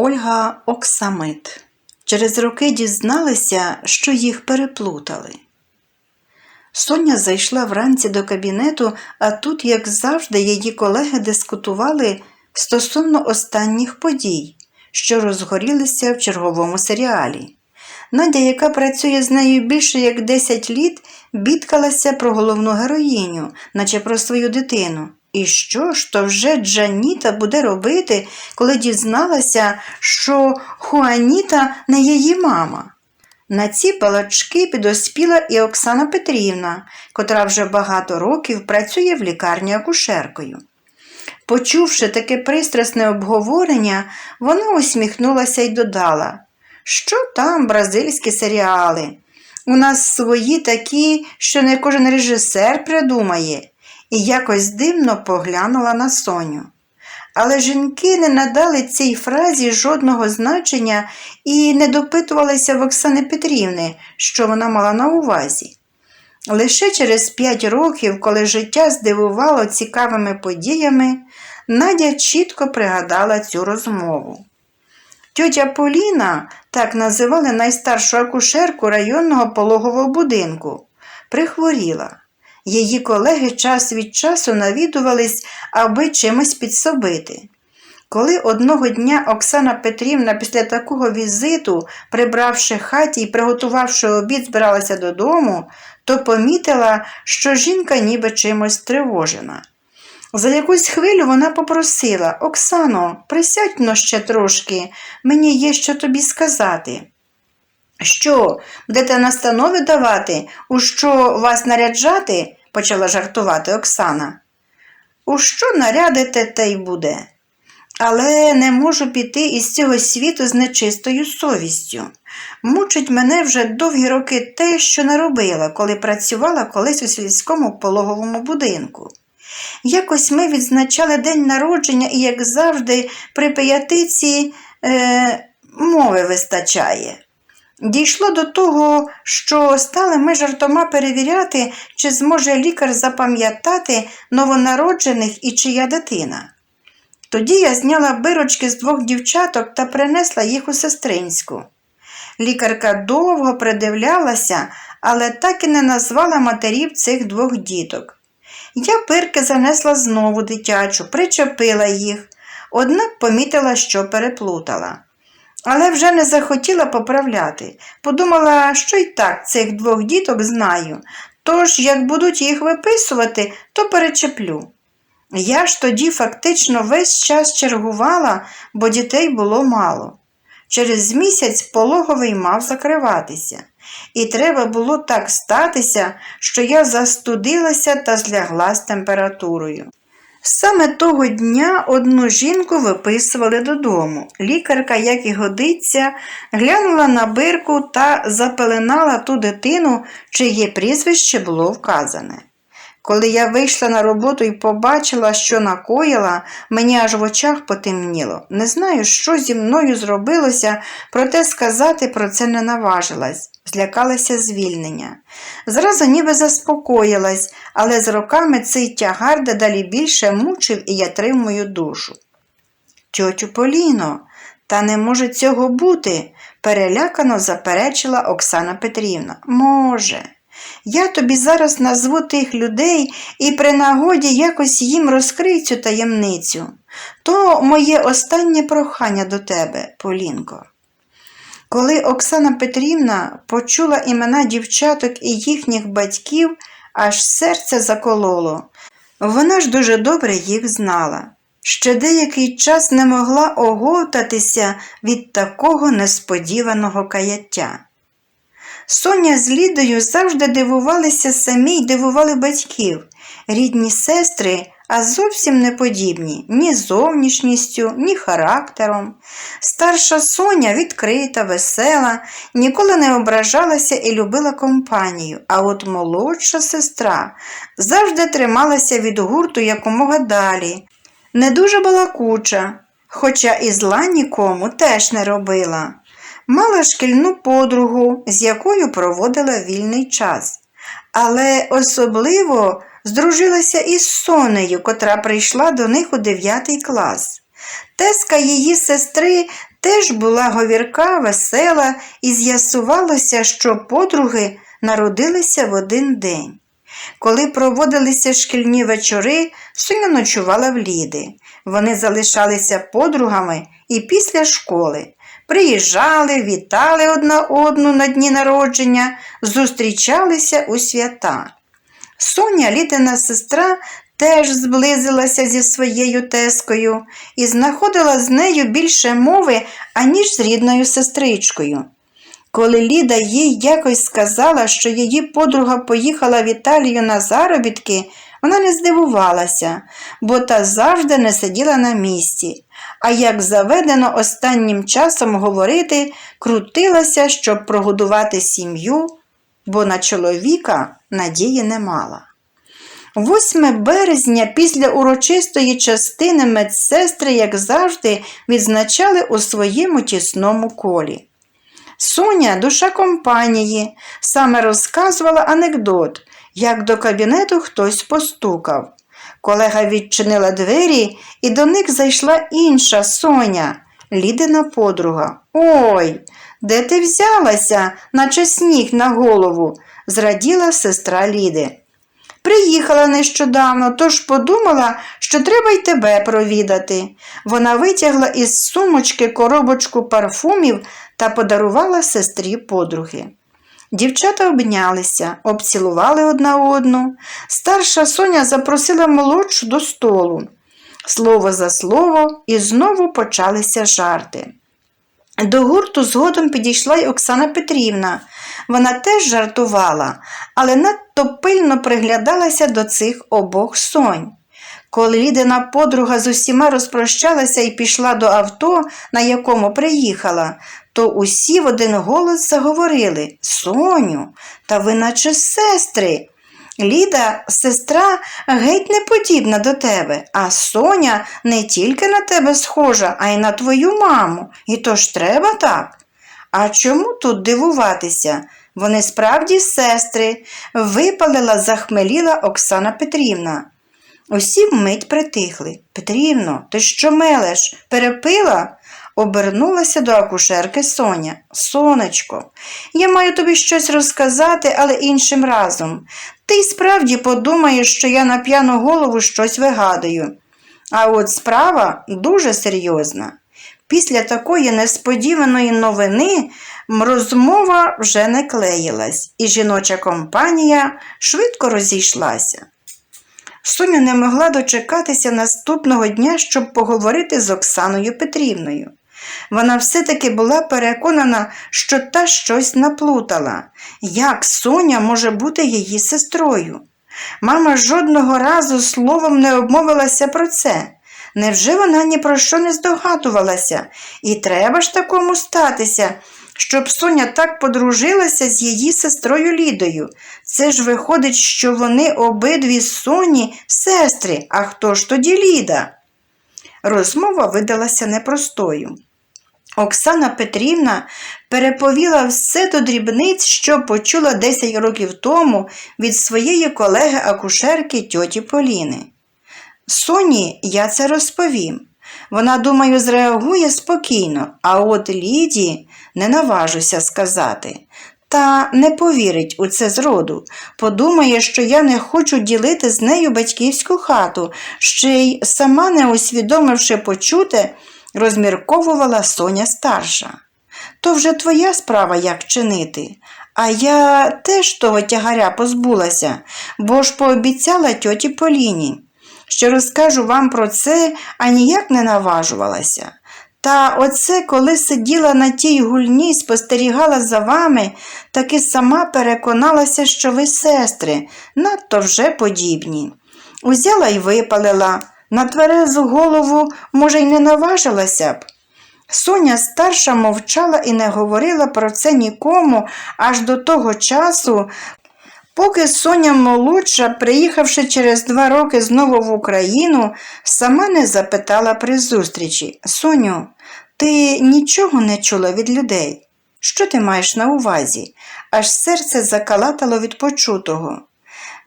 Ольга Оксамит. Через роки дізналася, що їх переплутали. Соня зайшла вранці до кабінету, а тут, як завжди, її колеги дискутували стосовно останніх подій, що розгорілися в черговому серіалі. Надя, яка працює з нею більше як 10 літ, бідкалася про головну героїню, наче про свою дитину. І що ж то вже Джаніта буде робити, коли дізналася, що Хуаніта не її мама? На ці балачки підоспіла і Оксана Петрівна, котра вже багато років працює в лікарні акушеркою. Почувши таке пристрасне обговорення, вона усміхнулася й додала, що там бразильські серіали. У нас свої такі, що не кожен режисер придумає, і якось дивно поглянула на Соню. Але жінки не надали цій фразі жодного значення і не допитувалися в Оксани Петрівни, що вона мала на увазі. Лише через п'ять років, коли життя здивувало цікавими подіями, Надя чітко пригадала цю розмову. Тьотя Поліна, так називали найстаршу акушерку районного пологового будинку, прихворіла. Її колеги час від часу навідувались, аби чимось підсобити. Коли одного дня Оксана Петрівна після такого візиту, прибравши хаті і приготувавши обід, збиралася додому, то помітила, що жінка ніби чимось тривожена. За якусь хвилю вона попросила Оксано, присядь но ще трошки, мені є що тобі сказати. Що, будете настанови давати, у що вас наряджати? Почала жартувати Оксана. У що нарядите, те й буде. Але не можу піти із цього світу з нечистою совістю. Мучить мене вже довгі роки те, що не робила, коли працювала колись у сільському пологовому будинку. Якось ми відзначали день народження і, як завжди, при пиятиці е, мови вистачає. Дійшло до того, що стали ми жартома перевіряти, чи зможе лікар запам'ятати новонароджених і чия дитина. Тоді я зняла бирочки з двох дівчаток та принесла їх у сестринську. Лікарка довго придивлялася, але так і не назвала матерів цих двох діток. Я пирки занесла знову дитячу, причепила їх, однак помітила, що переплутала. Але вже не захотіла поправляти. Подумала, що й так цих двох діток знаю, тож, як будуть їх виписувати, то перечеплю. Я ж тоді фактично весь час чергувала, бо дітей було мало. Через місяць пологовий мав закриватися, і треба було так статися, що я застудилася та злягла з температурою. Саме того дня одну жінку виписували додому. Лікарка, як і годиться, глянула на бирку та запеленала ту дитину, чиє прізвище було вказане. Коли я вийшла на роботу і побачила, що накоїла, мені аж в очах потемніло. Не знаю, що зі мною зробилося, проте сказати про це не наважилась, злякалася звільнення. Зразу ніби заспокоїлась, але з роками цей тягар дедалі більше мучив і ятрив мою душу. Тьотю Поліно, та не може цього бути, перелякано заперечила Оксана Петрівна. Може. Я тобі зараз назву тих людей і при нагоді якось їм розкрию цю таємницю. То моє останнє прохання до тебе, Полінко. Коли Оксана Петрівна почула імена дівчаток і їхніх батьків, аж серце закололо. Вона ж дуже добре їх знала. Ще деякий час не могла оговтатися від такого несподіваного каяття. Соня з Лідою завжди дивувалися самі й дивували батьків, рідні сестри, а зовсім не подібні ні зовнішністю, ні характером. Старша Соня відкрита, весела, ніколи не ображалася і любила компанію, а от молодша сестра завжди трималася від гурту якомога далі, не дуже балакуча, хоча і зла нікому теж не робила. Мала шкільну подругу, з якою проводила вільний час, але особливо здружилася із Сонею, котра прийшла до них у 9 клас. Теска її сестри теж була говірка, весела, і з'ясувалося, що подруги народилися в один день. Коли проводилися шкільні вечори, Соня ночувала в Ліди. Вони залишалися подругами і після школи. Приїжджали, вітали одна одну на дні народження, зустрічалися у свята. Соня, Лідина сестра, теж зблизилася зі своєю тескою і знаходила з нею більше мови, аніж з рідною сестричкою. Коли Ліда їй якось сказала, що її подруга поїхала в Італію на заробітки, вона не здивувалася, бо та завжди не сиділа на місці, а як заведено останнім часом говорити, крутилася, щоб прогодувати сім'ю, бо на чоловіка надії не мала. 8 березня після урочистої частини медсестри, як завжди, відзначали у своєму тісному колі. Соня, душа компанії, саме розказувала анекдот, як до кабінету хтось постукав. Колега відчинила двері, і до них зайшла інша Соня, Лідина подруга. Ой, де ти взялася, наче сніг на голову, зраділа сестра Ліди. Приїхала нещодавно, тож подумала, що треба й тебе провідати. Вона витягла із сумочки коробочку парфумів та подарувала сестрі подруги. Дівчата обнялися, обцілували одна одну. Старша Соня запросила молодшу до столу. Слово за слово, і знову почалися жарти. До гурту згодом підійшла й Оксана Петрівна. Вона теж жартувала, але надто пильно приглядалася до цих обох сонь. Коли Лідина подруга з усіма розпрощалася і пішла до авто, на якому приїхала, то усі в один голос заговорили Соню, та ви наче сестри. Ліда, сестра, геть не подібна до тебе, а Соня не тільки на тебе схожа, а й на твою маму. І то ж треба так. А чому тут дивуватися? Вони справді сестри, випалила, захмеліла Оксана Петрівна. Усі вмить притихли. Петрівно, ти що мелеш? Перепила? Обернулася до акушерки Соня. Сонечко, я маю тобі щось розказати, але іншим разом. Ти й справді подумаєш, що я на п'яну голову щось вигадую. А от справа дуже серйозна. Після такої несподіваної новини розмова вже не клеїлась, і жіноча компанія швидко розійшлася. Соня не могла дочекатися наступного дня, щоб поговорити з Оксаною Петрівною. Вона все-таки була переконана, що та щось наплутала. Як Соня може бути її сестрою? Мама жодного разу словом не обмовилася про це. Невже вона ні про що не здогадувалася? І треба ж такому статися, щоб Соня так подружилася з її сестрою Лідою. Це ж виходить, що вони обидві Соні сестри, а хто ж тоді Ліда? Розмова видалася непростою. Оксана Петрівна переповіла все до дрібниць, що почула 10 років тому від своєї колеги-акушерки тьоті Поліни. Соні я це розповім. Вона, думаю, зреагує спокійно, а от Ліді не наважуся сказати. Та не повірить у це зроду, подумає, що я не хочу ділити з нею батьківську хату, ще й сама не усвідомивши почуте, розмірковувала Соня старша. То вже твоя справа, як чинити. А я теж того тягаря позбулася, бо ж пообіцяла тьоті Поліні, що розкажу вам про це, а ніяк не наважувалася. Та оце, коли сиділа на тій гульні, спостерігала за вами, таки сама переконалася, що ви сестри, надто вже подібні. Узяла й випалила. На тверезу голову, може, й не наважилася б. Соня старша мовчала і не говорила про це нікому аж до того часу, поки Соня молодша, приїхавши через два роки знову в Україну, сама не запитала при зустрічі Соню, ти нічого не чула від людей? Що ти маєш на увазі? Аж серце закалатало від почутого.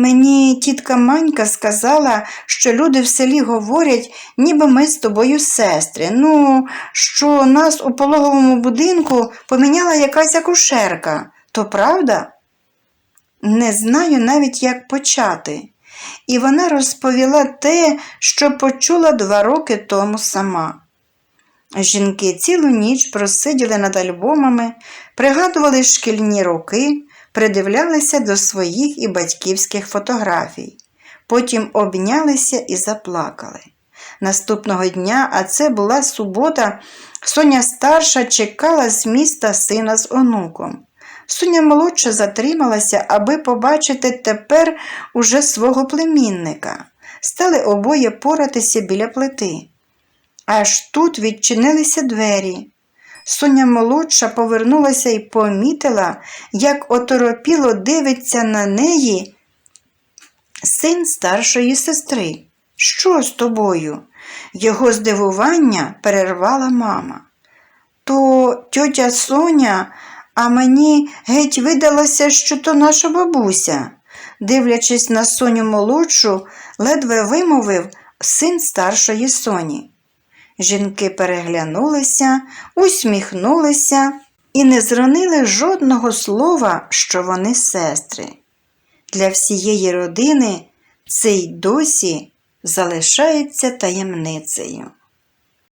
Мені тітка Манька сказала, що люди в селі говорять, ніби ми з тобою сестри. Ну, що нас у пологовому будинку поміняла якась акушерка. То правда? Не знаю навіть, як почати. І вона розповіла те, що почула два роки тому сама. Жінки цілу ніч просиділи над альбомами, пригадували шкільні роки, придивлялися до своїх і батьківських фотографій. Потім обнялися і заплакали. Наступного дня, а це була субота, Соня старша чекала з міста сина з онуком. Соня молодша затрималася, аби побачити тепер уже свого племінника. Стали обоє поратися біля плити. Аж тут відчинилися двері. Соня молодша повернулася і помітила, як оторопіло дивиться на неї син старшої сестри. Що з тобою? Його здивування перервала мама. То тьотя Соня, а мені геть видалося, що то наша бабуся. Дивлячись на Соню молодшу, ледве вимовив син старшої Соні. Жінки переглянулися, усміхнулися і не зронили жодного слова, що вони сестри. Для всієї родини цей досі залишається таємницею.